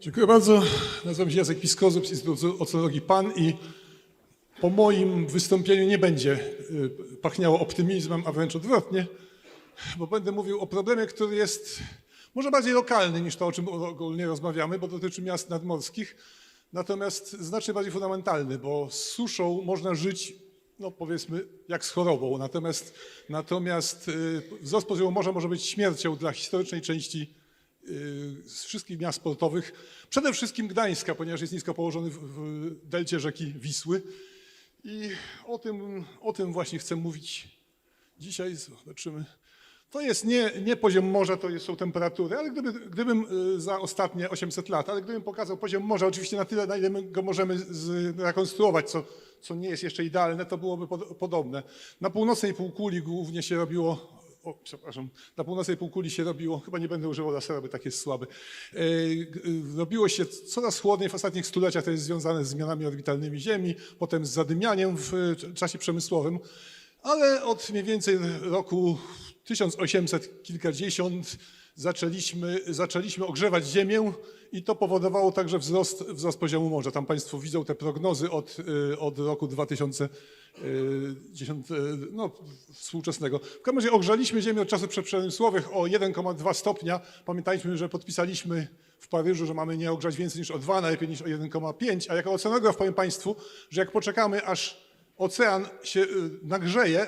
Dziękuję bardzo. Nazywam się Jacek Piskozub z Instytutu Oceanologii PAN i po moim wystąpieniu nie będzie y, pachniało optymizmem, a wręcz odwrotnie, bo będę mówił o problemie, który jest może bardziej lokalny niż to, o czym ogólnie rozmawiamy, bo dotyczy miast nadmorskich, natomiast znacznie bardziej fundamentalny, bo z suszą można żyć, no powiedzmy, jak z chorobą, natomiast, natomiast y, wzrost poziomu morza może być śmiercią dla historycznej części z wszystkich miast portowych, przede wszystkim Gdańska, ponieważ jest nisko położony w, w delcie rzeki Wisły. I o tym, o tym właśnie chcę mówić dzisiaj. Zobaczymy. To jest nie, nie poziom morza, to są temperatury, ale gdyby, gdybym y, za ostatnie 800 lat, ale gdybym pokazał poziom morza, oczywiście na tyle, na ile my go możemy z- rekonstruować, co, co nie jest jeszcze idealne, to byłoby pod, podobne. Na północnej półkuli głównie się robiło o, przepraszam, na północnej półkuli się robiło, chyba nie będę używał lasera, bo tak jest słaby, e, robiło się coraz chłodniej w ostatnich stuleciach, to jest związane z zmianami orbitalnymi Ziemi, potem z zadymianiem w y, czasie przemysłowym, ale od mniej więcej roku 1800 kilkadziesiąt zaczęliśmy, zaczęliśmy ogrzewać Ziemię i to powodowało także wzrost, wzrost poziomu morza. Tam Państwo widzą te prognozy od, y, od roku 2010, y, no, współczesnego. W każdym razie ogrzaliśmy Ziemię od czasów przeprzemysłowych o 1,2 stopnia. Pamiętajmy, że podpisaliśmy w Paryżu, że mamy nie ogrzać więcej niż o 2, najlepiej niż o 1,5. A jako oceanograf powiem Państwu, że jak poczekamy, aż ocean się y, nagrzeje,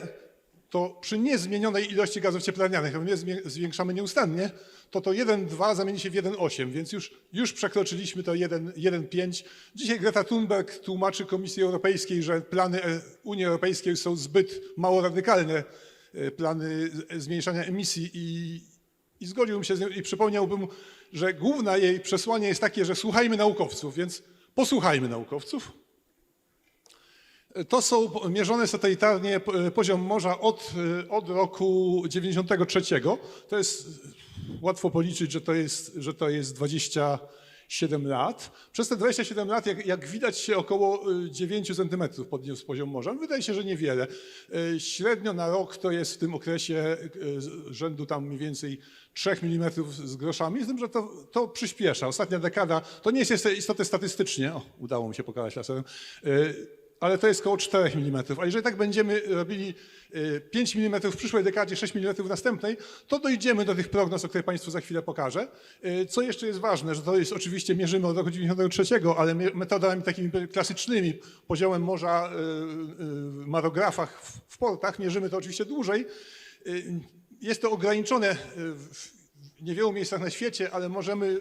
to przy niezmienionej ilości gazów cieplarnianych, zmie- zwiększamy nieustannie, to to 1,2 zamieni się w 1,8, więc już, już przekroczyliśmy to 1 1,5. Dzisiaj Greta Thunberg tłumaczy Komisji Europejskiej, że plany e, Unii Europejskiej są zbyt mało radykalne, e, plany z- zmniejszania emisji i, i zgodziłbym się z nią i przypomniałbym, że główne jej przesłanie jest takie, że słuchajmy naukowców, więc posłuchajmy naukowców. To są mierzone satelitarnie p- poziom morza od, y, od roku 93. To jest łatwo policzyć, że to jest, że to jest 27 lat. Przez te 27 lat, jak, jak widać, się około y, 9 centymetrów podniósł poziom morza. Wydaje się, że niewiele. Średnio na rok to jest w tym okresie rzędu tam mniej więcej 3 mm z groszami, z tym, że to, to przyspiesza. Ostatnia dekada, to nie jest istotne statystycznie, o, udało mi się pokazać laserem, ale to jest około 4 mm. A jeżeli tak będziemy robili y, 5 mm w przyszłej dekadzie, 6 mm w następnej, to dojdziemy do tych prognoz, o których Państwu za chwilę pokażę. Y, Co jeszcze jest ważne, że to jest oczywiście mierzymy od roku 93, ale metodami takimi klasycznymi, poziomem morza w marografach w- portach, mierzymy to oczywiście dłużej. Jest to ograniczone niewielu miejscach na świecie, ale możemy, y,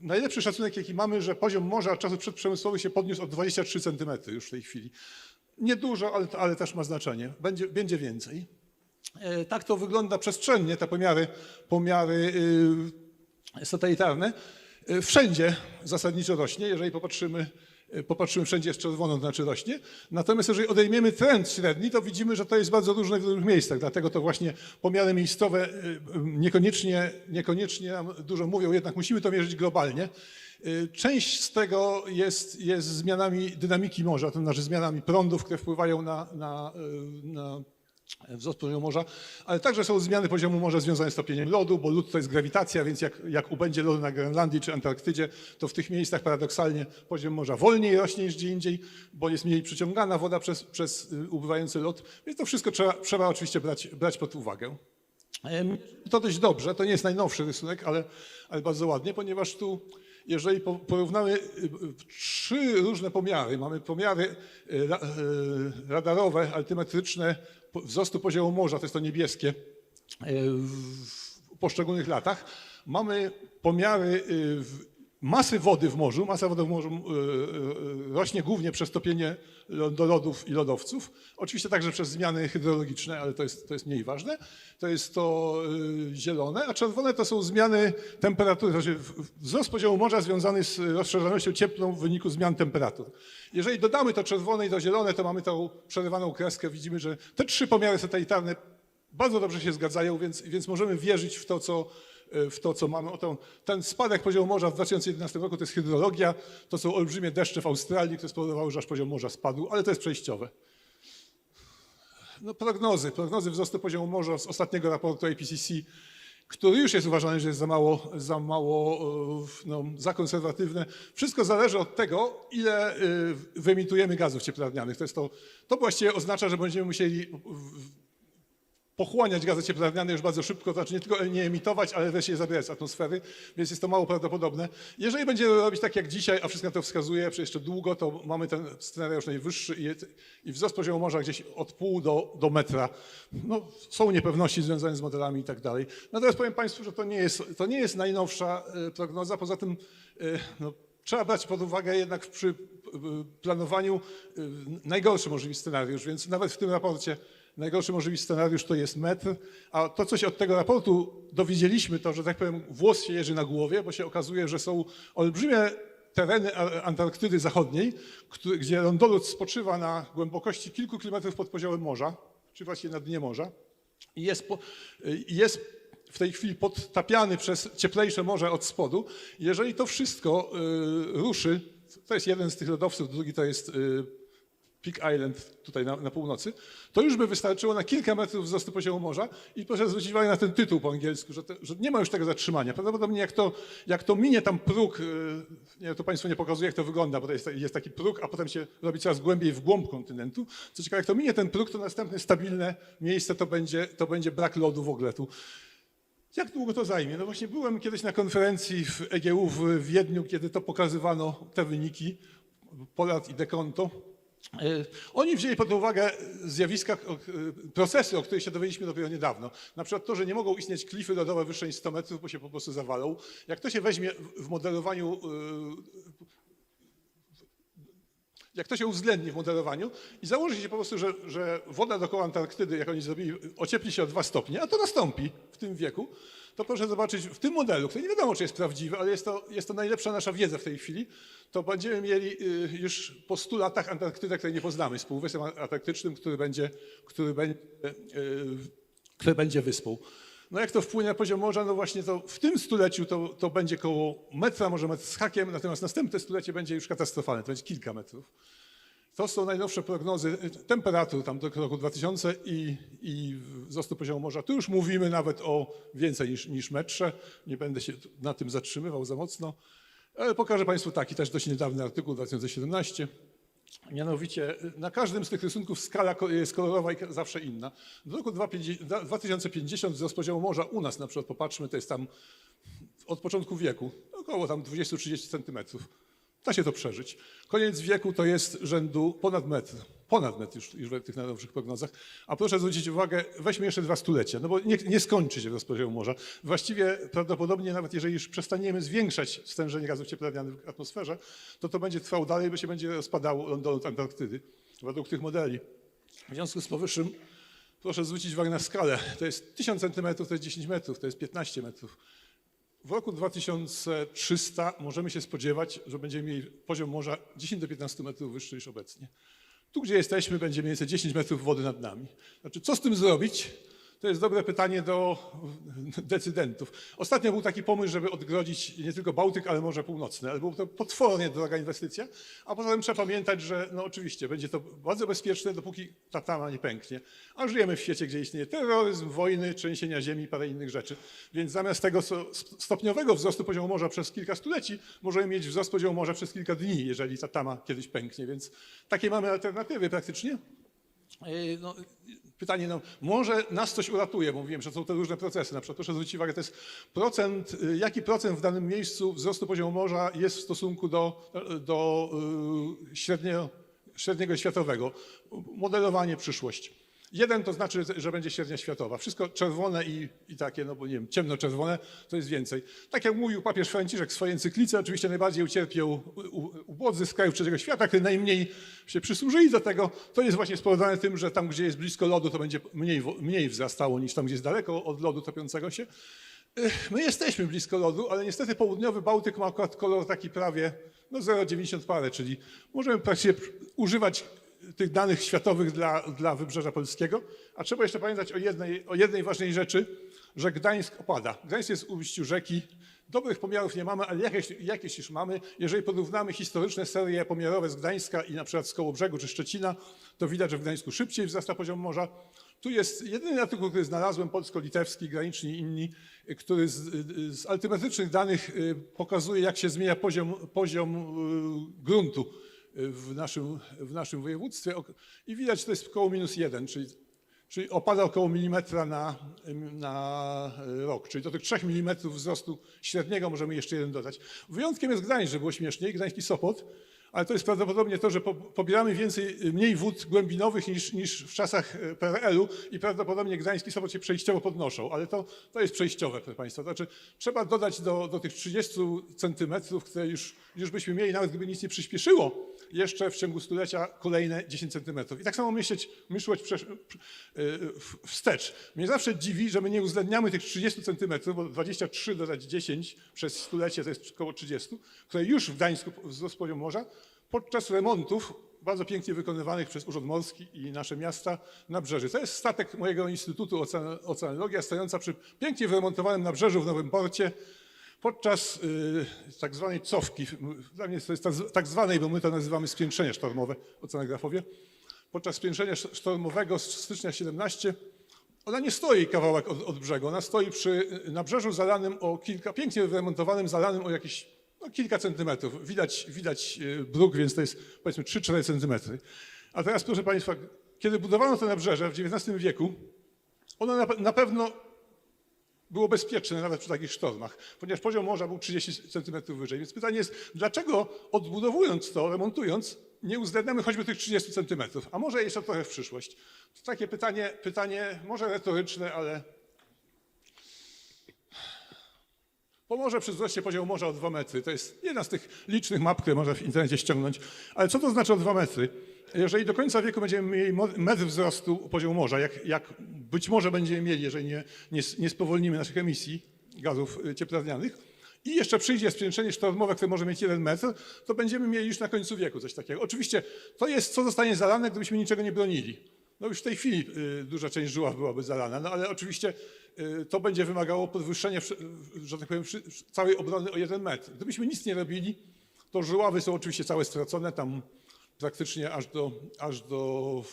najlepszy szacunek jaki mamy, że poziom morza czasów przedprzemysłowych się podniósł o 23 cm już w tej chwili. Niedużo, ale, ale też ma znaczenie. Będzie, będzie więcej. E, Tak to wygląda przestrzennie, te pomiary, pomiary y, satelitarne. Wszędzie zasadniczo rośnie, jeżeli popatrzymy, popatrzymy wszędzie jest czerwono, to znaczy rośnie. Natomiast jeżeli odejmiemy trend średni, to widzimy, że to jest bardzo różne w różnych miejscach. Dlatego to właśnie pomiary miejscowe y, niekoniecznie, niekoniecznie nam dużo mówią, jednak musimy to mierzyć globalnie. Y, Część z tego jest, jest zmianami dynamiki morza, to znaczy zmianami prądów, które wpływają na, na, na wzrost poziomu morza, ale także są zmiany poziomu morza związane z topieniem lodu, bo lód to jest grawitacja, więc jak, jak ubędzie lodu na Grenlandii czy Antarktydzie, to w tych miejscach paradoksalnie poziom morza wolniej rośnie niż gdzie indziej, bo jest mniej przyciągana woda przez, przez y, ubywający lód, więc to wszystko trzeba, trzeba oczywiście brać, brać pod uwagę. To dość dobrze, to nie jest najnowszy rysunek, ale, ale bardzo ładnie, ponieważ tu, jeżeli po- porównamy y, y, trzy różne pomiary, mamy pomiary y, ra- radarowe, altymetryczne wzrostu poziomu morza, to jest to niebieskie, w poszczególnych latach. Mamy pomiary masy wody w morzu. Masa wody w morzu y, y, rośnie głównie przez topienie lodolodów i lodowców. Oczywiście także przez zmiany hydrologiczne, ale to jest, to jest mniej ważne. To jest to y, zielone, a czerwone to są zmiany temperatury, znaczy wzrost poziomu morza związany z rozszerzalnością cieplną w wyniku zmian temperatur. Jeżeli dodamy to czerwone i to zielone, to mamy tą przerywaną kreskę. Widzimy, że te trzy pomiary satelitarne bardzo dobrze się zgadzają, więc, więc możemy wierzyć w to, co, w to, co mamy. Oto ten spadek poziomu morza w 2011 roku to jest hydrologia, to są olbrzymie deszcze w Australii, które spowodowały, że aż poziom morza spadł, ale to jest przejściowe. No, prognozy, prognozy wzrostu poziomu morza z ostatniego raportu IPCC który już jest uważany, że jest za mało, za mało e, no, za konserwatywne. Wszystko zależy od tego, ile e, wyemitujemy gazów cieplarnianych. To, jest to, to właściwie oznacza, że będziemy musieli pochłaniać gazy cieplarniane już bardzo szybko, to znaczy nie tylko nie emitować, ale wreszcie je zabierać z atmosfery, więc jest to mało prawdopodobne. Jeżeli będziemy robić tak jak dzisiaj, a wszystko na to wskazuje, że jeszcze długo, to mamy ten scenariusz najwyższy i, i wzrost poziomu morza gdzieś od pół do, do metra. No, są niepewności związane z modelami i tak dalej. Natomiast powiem Państwu, że to nie jest, to nie jest najnowsza e, prognoza, poza tym e, no, Trzeba brać pod uwagę jednak przy e, planowaniu najgorszy możliwy scenariusz, więc nawet w tym raporcie najgorszy możliwy scenariusz to jest metr, a to, co się od tego raportu dowiedzieliśmy, to, że tak powiem, włos się jeży na głowie, bo się okazuje, że są olbrzymie tereny Antarktydy Zachodniej, gdzie lądolud spoczywa na głębokości kilku kilometrów pod poziomem morza, czy właściwie na dnie morza i jest, po, jest w tej chwili podtapiany przez cieplejsze morze od spodu. Jeżeli to wszystko y, ruszy, to jest jeden z tych lodowców, drugi to jest y, Peak Island tutaj na, na północy, to już by wystarczyło na kilka metrów wzrostu poziomu morza i proszę zwrócić uwagę na ten tytuł po angielsku, że, te, że nie ma już tego zatrzymania. Prawdopodobnie jak to, jak to minie tam próg, y, nie, to Państwu nie pokazuję jak to wygląda, bo to jest, jest taki próg, a potem się robi coraz głębiej w głąb kontynentu. Co ciekawe, jak to minie ten próg, to następne stabilne miejsce to będzie, to będzie brak lodu w ogóle tu. Jak długo to zajmie? No właśnie byłem kiedyś na konferencji w EGU w Wiedniu, kiedy to pokazywano te wyniki, Polat i Dekonto. E, Oni wzięli pod uwagę zjawiska, e, procesy, o których się dowiedzieliśmy dopiero niedawno. Na przykład to, że nie mogą istnieć klify lodowe wyższe niż 100 metrów, bo się po prostu zawalą. Jak to się weźmie w- modelowaniu e, jak to się uwzględni w modelowaniu i założy się po prostu, że, że woda dookoła Antarktydy, jak oni zrobili, ociepli się o 2 stopnie, a to nastąpi w tym wieku, to proszę zobaczyć w tym modelu, który nie wiadomo, czy jest prawdziwy, ale jest to, jest to najlepsza nasza wiedza w tej chwili, to będziemy mieli y, już po 100 latach Antarktydę, której nie poznamy, z półwyspem antarktycznym, który będzie, który będzie, y, który będzie wyspą. No jak to wpłynie na poziom morza? No właśnie to w tym stuleciu to, to będzie koło metra, może metr z hakiem, natomiast następne stulecie będzie już katastrofalne, to będzie kilka metrów. To są najnowsze prognozy y, temperatur tam do roku 2000 i, i wzrostu poziomu morza. Tu już mówimy nawet o więcej niż, niż metrze. Nie będę się na tym zatrzymywał za mocno. Ale pokażę Państwu taki też dość niedawny artykuł 2017. Mianowicie y, na każdym z tych rysunków skala jest kolorowa i zawsze inna. W roku 250 2050 wzrost poziomu morza u nas na przykład, popatrzmy, to jest tam od początku wieku, około tam 20-30 centymetrów. Da się to przeżyć. Koniec wieku to jest rzędu ponad metr. Ponad metr już, już w tych najnowszych prognozach. A proszę zwrócić uwagę, weźmy jeszcze dwa stulecia, no bo nie, nie skończy się poziomu morza. Właściwie prawdopodobnie nawet jeżeli już przestaniemy zwiększać stężenie gazów cieplarnianych w atmosferze, to to będzie trwało dalej, bo się będzie rozpadało lądolud Antarktydy według tych modeli. W związku z powyższym proszę zwrócić uwagę na skalę. To jest 1000 centymetrów, to jest 10 metrów, to jest 15 metrów. W roku 2300 możemy się spodziewać, że będziemy mieli poziom morza 10 do 15 metrów wyższy niż obecnie. Tu, gdzie jesteśmy, będzie mniej więcej 10 metrów wody nad nami. Znaczy, co z tym zrobić? To jest dobre pytanie do decydentów. Ostatnio był taki pomysł, żeby odgrodzić nie tylko Bałtyk, ale Morze Północne, ale była to potwornie droga inwestycja. A poza tym trzeba pamiętać, że no oczywiście będzie to bardzo bezpieczne, dopóki ta tama nie pęknie. A żyjemy w świecie, gdzie istnieje terroryzm, wojny, trzęsienia ziemi i parę innych rzeczy. Więc zamiast tego stopniowego wzrostu poziomu morza przez kilka stuleci, możemy mieć wzrost poziomu morza przez kilka dni, jeżeli ta tama kiedyś pęknie. Więc takie mamy alternatywy praktycznie. Yy, No, pytanie, no, może nas coś uratuje, bo mówiłem, że są to różne procesy. Na przykład proszę zwrócić uwagę, to jest procent, y, jaki procent w danym miejscu wzrostu poziomu morza jest w stosunku do, do y, średnio, średniego światowego. Modelowanie przyszłość. Jeden to znaczy, że będzie średnia światowa. Wszystko czerwone i, i takie, no bo nie wiem, ciemno-czerwone to jest więcej. Tak jak mówił papież Franciszek w swojej encyklice, oczywiście najbardziej ucierpiał u- u- ubodzy z krajów trzeciego świata, które najmniej się przysłużyli do tego. To jest właśnie spowodowane tym, że tam, gdzie jest blisko lodu, to będzie mniej, mniej wzrastało niż tam, gdzie jest daleko od lodu topiącego się. My jesteśmy blisko lodu, ale niestety południowy Bałtyk ma akurat kolor taki prawie no 0,90 parę, czyli możemy praktycznie używać tych danych światowych dla, dla wybrzeża polskiego. A trzeba jeszcze pamiętać o jednej, o jednej ważnej rzeczy, że Gdańsk opada. Gdańsk jest u ujściu rzeki. Dobrych pomiarów nie mamy, ale jakieś, jakieś już mamy. Jeżeli porównamy historyczne serie pomiarowe z Gdańska i na przykład z Kołobrzegu czy Szczecina, to widać, że w Gdańsku szybciej wzrasta poziom morza. Tu jest jedyny artykuł, który znalazłem, polsko-litewski, graniczni i inni, który z, z altymetrycznych danych y, pokazuje, jak się zmienia poziom, poziom y, gruntu w naszym, w naszym województwie. I widać, że to jest około minus jeden, czyli, czyli opada około milimetra na, na rok. Czyli do tych 3 mm wzrostu średniego możemy jeszcze jeden dodać. Wyjątkiem jest Gdańsk, żeby było śmieszniej, Gdański Sopot, ale to jest prawdopodobnie to, że po- pobieramy więcej, mniej wód głębinowych niż, niż w czasach e, PRL-u i prawdopodobnie Gdański Sopot się przejściowo podnoszą, ale to, to jest przejściowe, proszę Państwa. Znaczy trzeba dodać do, do tych 30 centymetrów, które już, już byśmy mieli, nawet gdyby nic nie przyspieszyło, jeszcze w ciągu stulecia kolejne 10 centymetrów. I tak samo myśleć, myśleć w- wstecz. Mnie zawsze dziwi, że my nie uwzględniamy tych 30 centymetrów, bo 23 dodać 10 przez stulecie to jest około 30, które już w Gdańsku wzrost poziomu morza, podczas remontów bardzo pięknie wykonywanych przez Urząd Morski i nasze miasta nabrzeży. To jest statek mojego Instytutu Ocean- Oceanologia stojąca przy pięknie wyremontowanym nabrzeżu w Nowym Porcie podczas y, tak zwanej cofki. Dla mnie to jest tak, zwanej, bo my to nazywamy spiętrzenie sztormowe, oceanografowie. Podczas spiętrzenia sz- sztormowego z stycznia 17 ona nie stoi kawałek od, od brzegu, ona stoi przy y, nabrzeżu zalanym o kilka, pięknie wyremontowanym, zalanym o jakieś no, kilka centymetrów. Widać, widać y, bruk, więc to jest powiedzmy 3-4 centymetry. A teraz proszę Państwa, kiedy budowano to nabrzeże w XIX wieku, ono na, na pewno było bezpieczne nawet przy takich sztormach, ponieważ poziom morza był 30 cm wyżej. Więc pytanie jest, dlaczego odbudowując to, remontując, nie uwzględniamy choćby tych 30 cm, a może jeszcze trochę w przyszłość? To takie pytanie, pytanie może retoryczne, ale pomoże przy wzroście poziomu morza o 2 metry. To jest jedna z tych licznych map, które można w internecie ściągnąć. Ale co to znaczy o 2 metry? Jeżeli do końca wieku będziemy mieli metr wzrostu poziomu morza, jak, jak być może będziemy mieli, jeżeli nie, nie, nie spowolnimy naszych emisji gazów y, cieplarnianych, i jeszcze przyjdzie spiętrzenie sztormowe, które może mieć jeden metr, to będziemy mieli już na końcu wieku coś takiego. Oczywiście to jest, co zostanie zalane, gdybyśmy niczego nie bronili. No już w tej chwili y, duża część żuław byłaby zalana, no ale oczywiście y, to będzie wymagało podwyższenia, że tak powiem, całej obrony o jeden metr. Gdybyśmy nic nie robili, to żuławy są oczywiście całe stracone, tam praktycznie aż do, aż do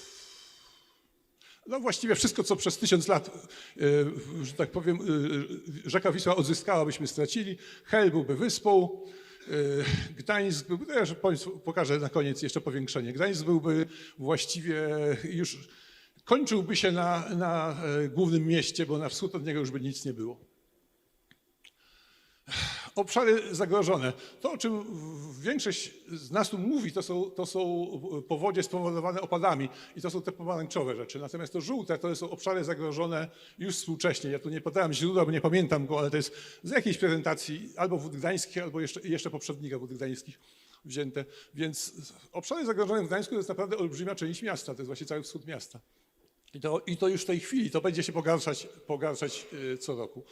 no właściwie wszystko, co przez tysiąc lat, y, że tak powiem, y, rzeka Wisła odzyskała, byśmy stracili. Hel byłby wyspą, y, Gdańsk byłby, ja pokażę na koniec jeszcze powiększenie. Gdańsk byłby właściwie już, kończyłby się na, na e, głównym mieście, bo na wschód od niego już by nic nie było. Obszary zagrożone. To, o czym większość z nas tu mówi, to są, to są powodzie spowodowane opadami i to są te pomarańczowe rzeczy. Natomiast to żółte to są obszary zagrożone już współcześnie. Ja tu nie podałem źródła, bo nie pamiętam go, ale to jest z jakiejś prezentacji albo wód gdańskich, albo jeszcze, jeszcze poprzednika wód gdańskich wzięte. Więc obszary zagrożone w Gdańsku to jest naprawdę olbrzymia część miasta, to jest właśnie cały wschód miasta. I to, I to już w tej chwili, to będzie się pogarszać, pogarszać y, co roku.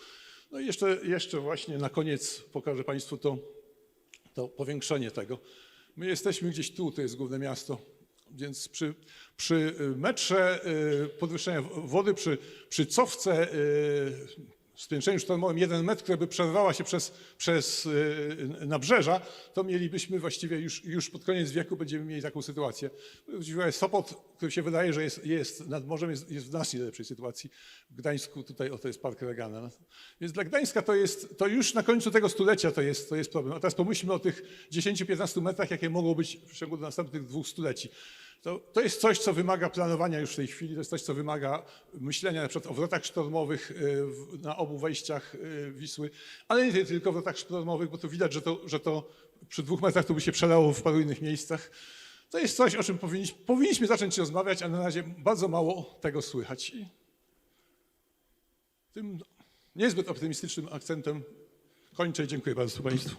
No i jeszcze, jeszcze właśnie na koniec pokażę Państwu to, to powiększenie tego. My jesteśmy gdzieś tu, to jest główne miasto, więc przy, przy y, metrze y, podwyższenia wody, przy, przy cofce w spiętrzeniu sztormowym jeden metr, która by przerwała się przez, przez y, nabrzeża, to mielibyśmy właściwie już, już pod koniec wieku będziemy mieli taką sytuację. Sopot, który się wydaje, że jest, jest nad morzem, jest, jest w znacznie lepszej sytuacji. W Gdańsku tutaj o to jest Park Regana. Więc dla Gdańska to jest, to już na końcu tego stulecia to jest, to jest problem. A teraz pomyślmy o tych 10-15 metrach, jakie mogą być w ciągu następnych dwóch stuleci. To, to jest coś, co wymaga planowania już w tej chwili, to jest coś, co wymaga myślenia na przykład o wrotach sztormowych w- na obu wejściach y, Wisły, ale nie tylko wrotach sztormowych, bo tu widać, że to, że to przy dwóch metrach to by się przelało w paru innych miejscach. To jest coś, o czym powinniśmy, powinniśmy zacząć rozmawiać, a na razie bardzo mało tego słychać. I tym niezbyt optymistycznym akcentem kończę i dziękuję bardzo Państwu.